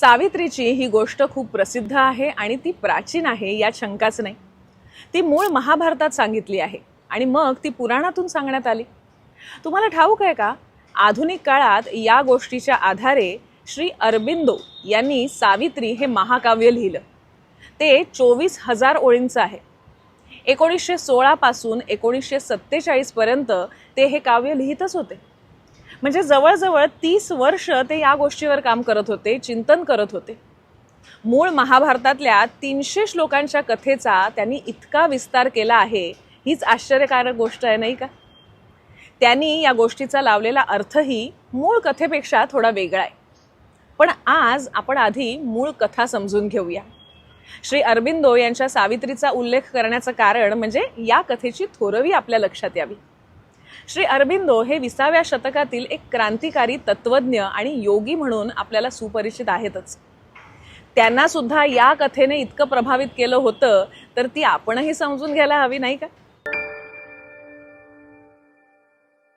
सावित्रीची ही गोष्ट खूप प्रसिद्ध आहे आणि ती प्राचीन आहे यात शंकाच नाही. ती मूळ महाभारतात सांगितली आहे आणि मग ती पुराणातून सांगण्यात आली. तुम्हाला ठाऊक आहे का? आधुनिक काळात या गोष्टीच्या आधारे श्री अरबिंदो यांनी सावित्री हे महाकाव्य लिहिलं. ते चोवीस हजार ओळींचं आहे. एकोणीसशे सोळापासून एकोणीसशे सत्तेचाळीसपर्यंत ते हे काव्य लिहितच होते. म्हणजे जवळजवळ तीस वर्ष ते या गोष्टीवर काम करत होते चिंतन करत होते. मूळ महाभारतातल्या तीनशे श्लोकांच्या कथेचा त्यांनी इतका विस्तार केला आहे हीच आश्चर्यकारक गोष्ट आहे नाही का? त्यांनी या गोष्टीचा लावलेला अर्थही मूळ कथेपेक्षा थोडा वेगळा आहे. पण आज आपण आधी मूळ कथा समजून घेऊया. श्री अरबिंदो यांच्या सावित्रीचा उल्लेख करण्याचं कारण म्हणजे या कथेची थोरवी आपल्या लक्षात यावी. श्री अरबिंदो हे विसाव्या शतकातील एक क्रांतिकारी तत्वज्ञ आणि योगी म्हणून आपल्याला सुपरिचित आहेतच. त्यांना सुद्धा या कथेने इतकं प्रभावित केलं होतं तर ती आपणही समजून घ्यायला हवी नाही का?